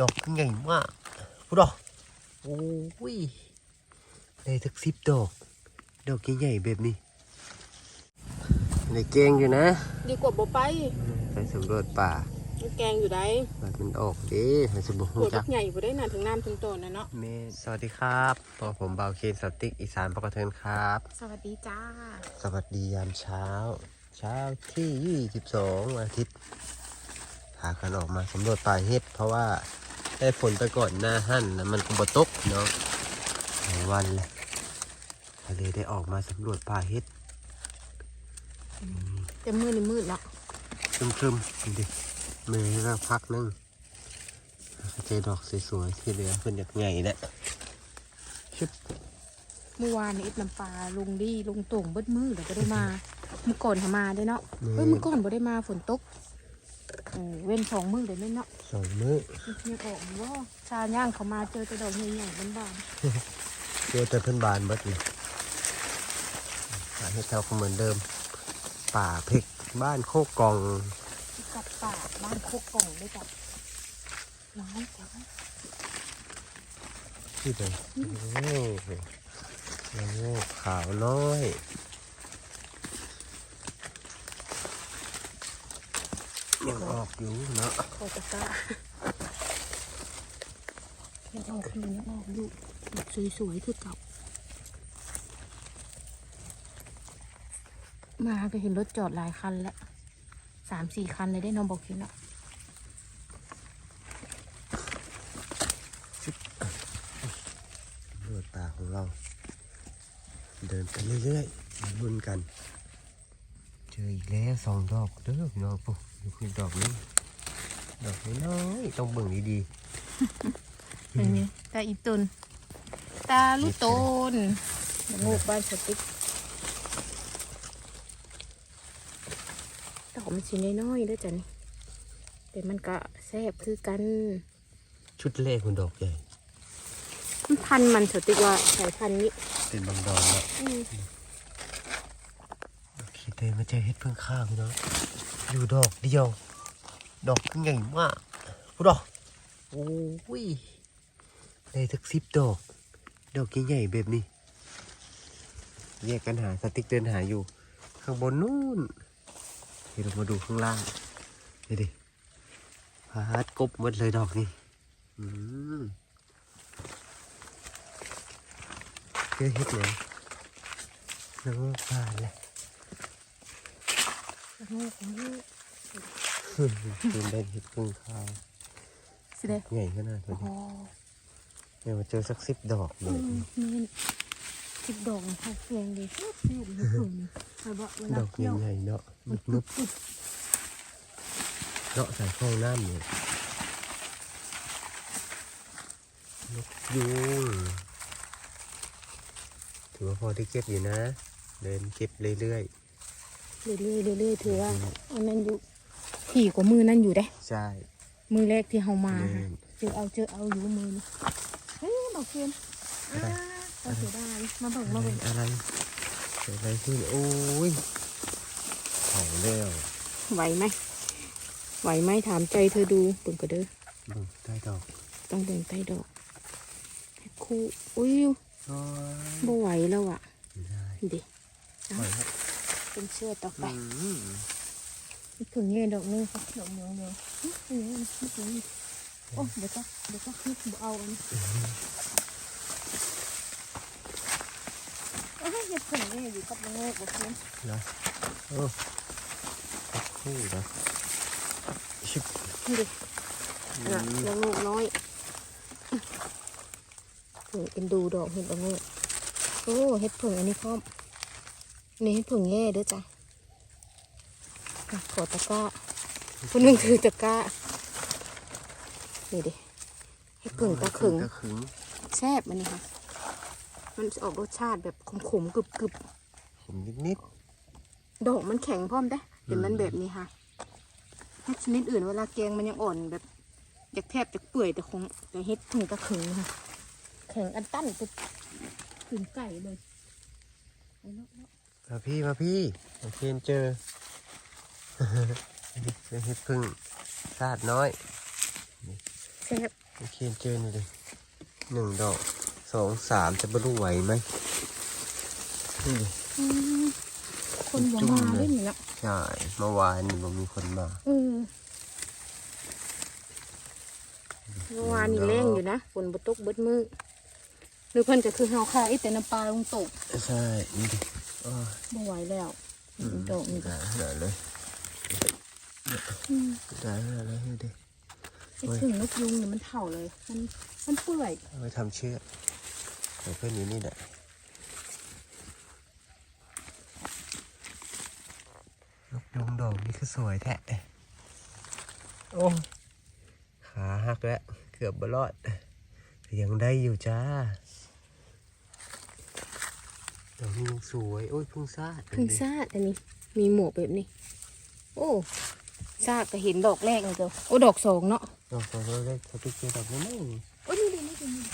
ดอกใหญ่มากพูดดอกโอ้ยได้สักสิบดอก ดอกใหญ่ๆแบบนี้ในแกงอยู่นะดีกว่าบ่ไปไปสำรวจป่ามันแกงอยู่ได้ป่ามันออกเด้ให้สมบูปวรดณ์จักใหญ่บ่ได้น่ะถึงน้ำถึงต้นนะเนาะเมสวัสดีครับตัวผมเบาเคนสติกอีสานปกเทินครับ สวัสดีจ้า สวัสดียามเช้า เช้าที่ 22 อาทิตย์พากันออกมาสำรวจป่าเฮ็ดเพราะว่า ได้ฝนไปก่อนหน้าหั่นนะมันก็บ่ตกเนาะหลายวันเลยก็เลยได้ออกมาสำรวจป่าเฮ็ดแต่มือนี่มืดเนาะครึมๆดูดิมือก็พักนึงก็เจอดอกสวยๆที่เหลือเพิ่นอยากใหญ่แหละชุบเมื่อวานนี่อิดน้ำปลาลงดีลงโต่งเบิดมือแล้วก็ได้มา เมื่อก่อนหามาได้เนาะเอ้ยเมื่อก่อนบ่ได้มาฝนตก เออเว้นสองมือเลยแม่นเนาะสองมื้อยังออกอยู่ว่าชาย่างเขามาเจอแต่ดอกใหญ่ๆบานเจอแต่เพิ่นบานเบิดเลยป่าเฮ็ดเท่าก็เหมือนเดิม ป่าพริกบ้านโคกกองๆกับป่าบ้านโคกกล่องด้วยกับน้อยแต่ว่าที่ไหนโอ้โหโอ้โหขาวน้อย ยังออกอยู่เนาะโคตรกล้ายังออกอยู่ยังออกอยู่แบบสวยๆคือเก่ามาก็เห็นรถจอดหลายคันแล้วสามสี่คันเลยได้น้องบอกคิดเนาะตำรวจป่าของเรา เดินไปเรื่อยๆมาลุ้นกัน เจออีกแล้วสองดอกเด้อพี่น้องปุ๊บอยู่ คือดอกนี้ดอกน้อยๆต้องเบิ่งดีเป็นไงตาอีตุนตาลูกตนงูกบ้านสติ๊กดอกมันสีน้อยๆด้วยจ้ะนี่แต่มันก็แซ่บคือกันๆชุดแรกมันดอกใหญ่มันพันธุ์มันสติ๊กว่าสายพันธุ์นี้เป็นบางดอกเนาะอืมคิดเลยมาเจอเห็ดเพิ่งข้าวพี่น้อง อยู่ดอกเดียว ดอกใหญ่มากพูดดอกโอ้ยได้สักสิบดอก ดอกใหญ่ๆแบบนี้แยกกันหาสติ๊กเดินหาอยู่ ข้างบนนู่นเดี๋ยวมาดูข้างล่างนี่ดิพาดกบหมดเลยดอกนี่อืมเจอเห็ดแล้วน้องผ่านเลย งูของงูเป็นได้เห็ดพึ่งข้าวสิเด้ใหญ่ขนาดโอ้นี้โหเดี๋ยวมาเจอสักสิบดอกเลอืยมนี่สิบดอกค่ะเพียงดีแซ่บๆเลยถึงแต่ว่าเวดลาอกเที่ยวใหญ่ๆเนาะนึบนึบๆเนาะใส่ข้องน้ำเนี่ยนกยูงถือว่าพอที่เก็บอยู่นะ เดินเก็บเรื่อย เรื่อยๆเรื่อยๆถือว่าอันนั้นอยู่ถี่กว่ามือนั่นอยู่เด้ๆใช่ มือแรกที่เฮามาแม่ค่ะนเจอเอาเจอเอาอยู่มือนี่เฮ้ยบอกเพียนอ่าเราเสียดายมาเบิ่งอะมาไรเบิ่งอะไรเกิดอะไรขึ้นโอ้ยเผาแล้วไหวไหมไหวไหมถามใจเธอดูเบิ่งก็เด้อดูใต้ดอกต้องเบิ่งใต้ดอกให้คู่อุ้ยโอ้ยบ่ไหวแล้วอะไม่ได้เด็ปล่อยให้ เป็นเชือต่อไปอืมถึงเงี้ยดอกนึงค่ะดอกเงี้ยเงี้ยเงี้ยเงี้ยโอ้เดี๋ยวก็เดี๋ยวก็นึกบเอาอันเอ้ยเห็ดผึ่งเนี่ยอยู่กับละโงกบ่เพียนนะโอ้คู่นะชิบดิน่ะละโงกน้อยเป็นดูดอกเห็ดละโงกโอ้เห็ดผึ่งอันนี้พร้อม นี่เห็ดผึ่งแย่เด้อจ้ะอะขอตะกร้าคนหนึ่งถือตะกร้า นี่ดิเห็ดผึ่งตะขึง ตะขึงแซ่บมันนี่ค่ะ มันจะออกรสชาติแบบขมๆกรึบผมนิดๆดอกมันแข็งพร้อมได้เห็นมันแบบนี้ค่ะเห็ดชนิดอื่นเวลาแกงมันยังอ่อนแบบอยากแทบจะเปื่อยแต่คงแต่เห็ดถึงตะขึงค่ะแข็งอันตั้นเป็นถึงไก่เลยเอาเนอะเนอะๆ มาพี่มาพี่มาเพียนเจอเจอเห็ดพึ่งชาติน้อยแซ่บโอเคเจอนี่เลยหนึ่งดอกสองสามจะบรรลุไหวไหมนี่ดิอืมคนบ่มาเล่นเนาะใช่เมื่อวานนี่บ่มีคนมาเออเมื่อวานนี่แรงอยู่นะฝนบ่ตกเบิดมือหรือเพิ่นก็คือเฮาคายแต่น้ำปลาลงตกใช่นี่ดิอ้อ บ่ไหวแล้วอืมดอกนี่ก็ได้ขนาดเลยอืมได้ขนาดเลยนี่ดิไอ้ถึงนกยุงเนี่ยมันเถ่าเลย มันมันเปื่อยเอาไปทำเชือกเดี๋ยวเพื่อนอยู่นี่แหละนกยงดอกนี่คือสวยแท้โอ้ขาหักแล้ว เกือบบรอดแต่ยังได้อยู่จ้าด อกนี้ยังสวย โอ้ยเพึ่งซาดเพึ่งซาดอันนี้ มีหมวกแบบนี้ โอ้ซากก็เห็นดอกแรกเลยเจ้าโอ้ดอกสองเนาะดอกสองดอกแรกเขาไปเจอดอกนี้ไม่โอ้นี่ดีนี่ดีนี่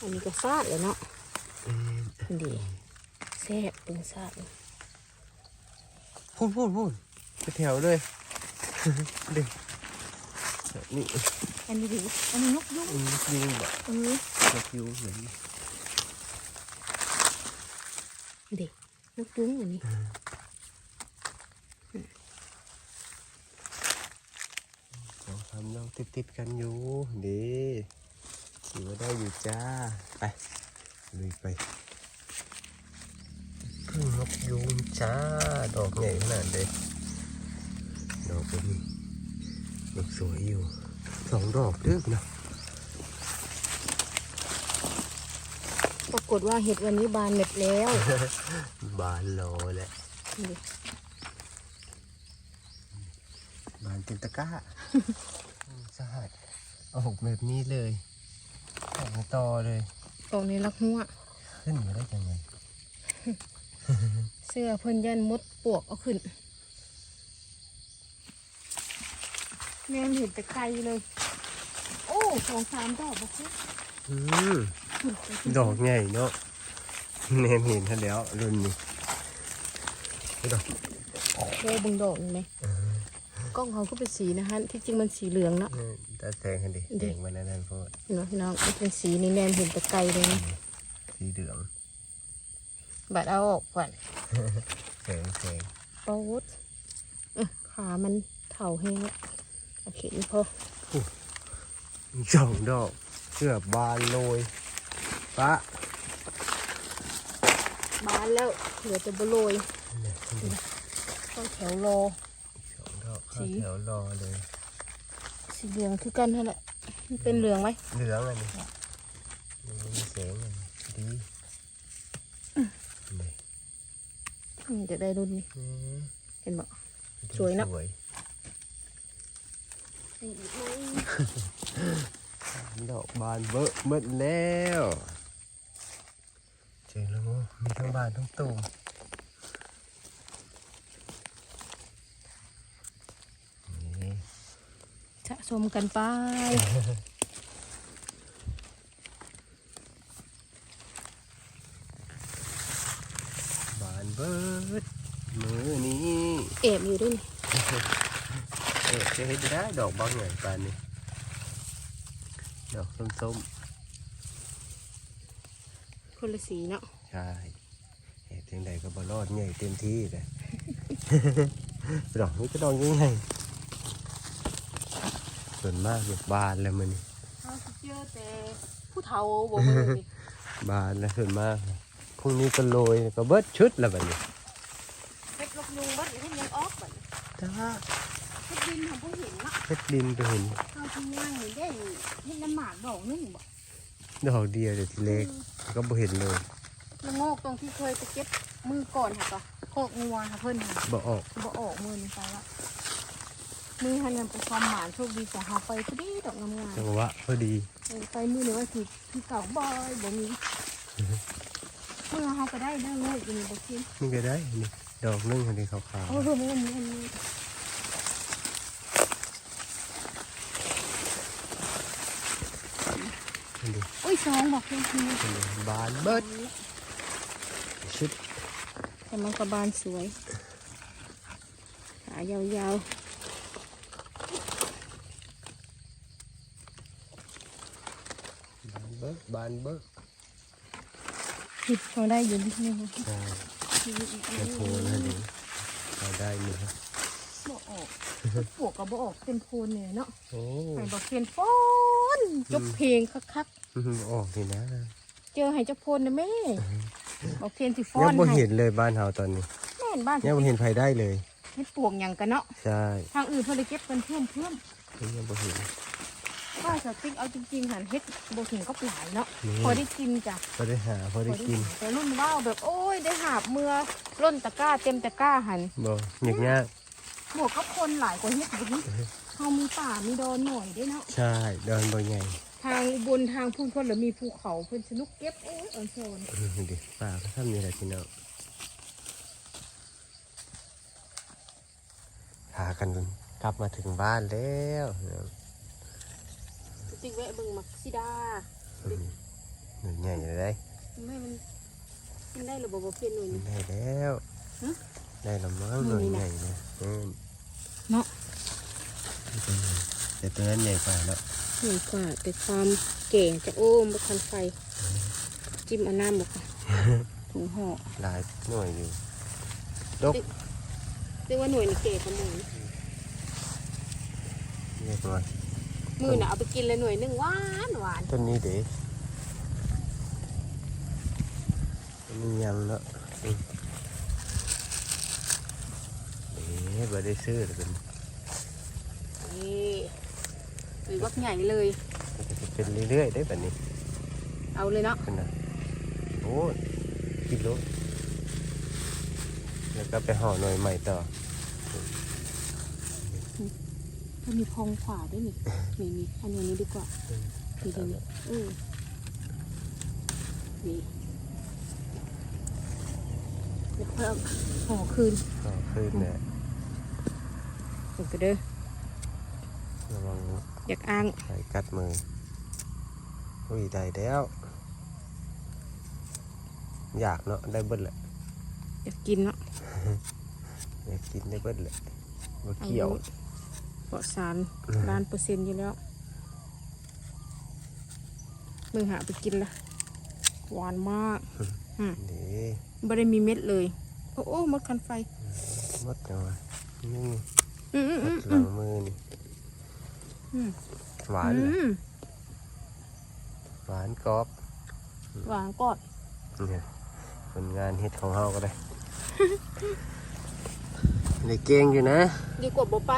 อันนี้ก็ซาดเลยเนาะเอ็นอันดีแซ่บเป็นซาดพูดพูดพูดไปแถวเลยเด็กนี่ อันนี้ดีอันนี้นกยุงอืมนกยูงแบบเออนกยูงเหมือนดีนกยุงอันนี้สองสามดอกติดติดๆกันอยู่ดีถือว่าได้อยู่จ้า ไปลุยไปพึ่งนกยูงจ้า ดอกใหญ่ขนาดเด็กดอกเป็นดอกสวยอยู่ สองดอกเด้อนะปรากฏว่าเห็ดวันนี้บานเม็ดแล้ว บานโลแหละนี่บานเป็นตะกร้าสหัสเอาหกแบบนี้เลยออกมาต่อเลยตรงนี้ลักหัวขึ้นมาได้ยังไง เสื้อเพิ่นยันมดปวกเอาขึ้น แม่เห็นแต่ไกลเลย โอ้สองสามดอกบอกว่าอืมดอกใหญ่เนาะเนมเห็นท่านแล้วรุ่นนี้ดอกโอ้บึงดอกนี่ไหมกล้องเขาก็เป็นสีนะฮะที่จริงมันสีเหลืองเนาะเออตาแดงกันดิดิแดงมันนั่นโพดเนาะพี่น้องมันเป็นสีนี่แนมเห็นแต่ไกลเลยนะสีเหลืองบัดเอาออกก่อนแสงแสงโป๊ดอะขามันเถ่าแห้งแล้วโอ เคนี่พอสองดอกเกือบบานโรยปะบานแล้วเหลือแต่บโรยเนี่ยต้องแถวรอสองดอกสีเข้าแถวรอเลย สีเหลืองคือกันนั่นแหละมันเป็นเหลืองไหมเหลืองอันนี้มีแสงอันนี้ดีนี่อืมจะได้รุ่นนี้อืมเห็นบ่สวยนะสวยอีกไหม ดอกบานเบอะหมดแล้วเจอแล้วมั้งมีทั้งบานทั้งตูมนี่สะสมกันไปบานเบิดมือนี้แอบอยู่ด้วยนี่ เอ๊ะจะเห็นได้ดอกบางใหญ่ปานนี้ดอกส้มคนละสีเนาะๆใช่เห็ดยังไงก็บรอดใหญ่เต็มที่เลย ดอกนี้ก็ดอกยังไงส่วนมากแบบบานแล้วมันนี่เขาสิเจอแต่ผู้เฒ่าบ่มือนี่ บานแล้วส่วนมากพรุ่งนี้ก็โรยก็เบิดชุดแล้วแบบนี้ เฮ็ดลูกยุงบัดเฮ็ดยังออกบัดจ้า เฮ็ดดินของผู้เห็นเนาะเฮ็ดดินไปเห็นเขาที่ย่างนี่ได้เฮ็ดน้ำหมากดอกนึงบ่ดอกเดียวเดี๋ยวทีเล็กก็บ่เห็นเลยละโงกตรงที่เคยไปเก็บมือก่อนค่ะก็โคกงัวค่ะเพิ่นค่ะบ่ออกบ่ออกมือนี่ไปละมือหันยังเป็นความหมานโชคดีแต่เฮาไปพอดีดอกงามจังหวะพอดีๆเออไปมือนี่ว่าคือคือเก่าบ่อยบ่มีมือเฮาก็ได้ได้โง่อยู่นี่บ่กินนี่ก็ได้นี่ดอกนึงอันนี้ขาวโอ้โหมันมัน อุ้ยสองบอกเพื่อนทีบานเบิดชุดแต่มันก็บานสวยขายาวยาวบานเบิดบานเบิดหิดเขาได้อยู่นิดนึงค่ะจะโพนะเดี๋ยเราได้ไหมครับ่ออกปวกกับบ่ออกเป็นโพนเนี่ยเนาะโอ้ใส่บ่อเขียนโพ จบเพลงคักอื้อหือออกดีนะๆเจอให้เจ้าโพนนะแม่บอกเพียนสิฟอยันงบ่ให้เห็นเลยบ้านเฮาตอนนี้แม่นบ้านยังบ่เห็นไผได้เลย เฮ็ดปวกหยังกันเนาะใช่ทางอื่นเพิ่นเลยเก็บกันเพิ่มเพิ่มยังบ่เห็นว่าสติ๊กเอาจริงๆหันเฮ็ดบ่ถึงก็หลายเนาะนี่ พอได้กินจ้ะพอได้หาพอได้กินแต่รุ่นว่าวแบบโอ้ยได้หาบเมื่อร่นตะกร้าเต็มตะกร้าหันบ่ยากยากบวกกับคนหลายกว่าเฮ็ดบุญ เฮามีป่ามีดอนหน่อยได้เนาะใช่ดอนบ่ใหญ่ทางบนทางพุ่นเพิ่นแล้วมีภูเขาเพิ่นสนุกเก็บโอ้ยอ่อนโซนอื้อดิป่าก็ทำนี่แหละพี่น้องพากันกลับมาถึงบ้านแล้วจิกแวะเบิ่งมักซิดาหนึ่งใหญ่เลยได้แม่มันมันได้หรือบ่บ่เพี้ยนหน่อยนี่ได้แล้วฮะได้และมั้งนี่หน่วยนี่นะใหญ่นะอืมเนาะ แต่ตัวนั้นใหญ่กว่าแล้วเหนื่กว่าแต่ความเก่งจะโอ้มบคันไฟ จิ้มเอาน้ำบ่ค่ะถุงห่อหลายหน่วยอยู่ดกเรียกว่าหน่วยนี่เก๋กว่าหน่วยเรียกว่ามือน่ะเอาไปกินเลยหน่วยหนึงหวานหวานต้นนี้เด็กต้นนี้ยังเนาะอืมเอ๊ะบ่ได้ซื้อเลยเป็น นี่หรือวักใหญ่เลย เป็นเรื่อยๆได้แบบนี้ เอาเลยเนาะขนาดโอ้กิโลแล้วก็ไปห่อหน่วยใหม่ต่อถ้ามีพองขวาด้วยนี่นี่นี่อันนี้ดีกว่าดีดีนี่อือนี่แล้วเพิ่มห่อคืนต่อขึ้นเนี่ยลงไปเด้อ ระวังอยากอ้างไฟกัดมืออุ้ยได้แล้ว อยากเนาะได้เบิดแหละอยากกินเนาะอยากกินได้เบิดแหละบ่เกี่ยวปลอดสารล้านเปอร์เซ็นต์อยู่แล้วมึงหาไปกินละหวานมากอืมนี่ไม่ได้มีเม็ดเลย โอ้โอ้หมดคันไฟหมดจังวะนี่อืมอืมหมอืดมหลังมือนี่อืม หวานเลยอืมหวานกรอบหวานกอดเนี่ยผลงานเฮ็ดของเฮาก็ได้ได้เก่งอยู่นะ ดีกว่าบ่ไป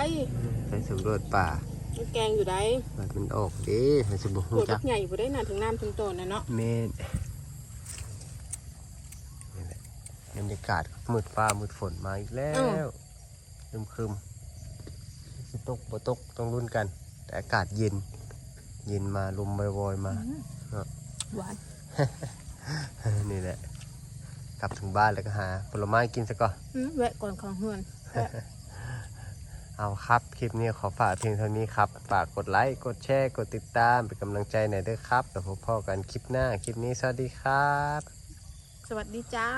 ไปสำรวจป่ามันแกงอยู่ได้บัดมันออกเด้มันสิบ่ปฮู้วดจักใหญ่บ่ได้นานถึงน้ำถึงต้นนะเนาะแม่นนี่แหละบรรยากาศมืดฟ้ามืดฝนมาอีกแล้วครึมครึมๆสิตกบ่ตกต้องลุ้นกัน แต่อากาศเย็น เย็นมาลมวอยๆมาหวานนี่แหละ กลับถึงบ้านแล้วก็หาผลไม้กินซะก่อนอืมแวะก่อนของเฮือนแวะเอาครับ คลิปนี้ขอฝากเพียงเท่านี้ครับ ฝากกดไลค์ กดแชร์ กดติดตาม เป็นกำลังใจหน่อยด้วยครับแล้วพบพ่อกันคลิปหน้า คลิปนี้สวัสดีครับ สวัสดีจ้า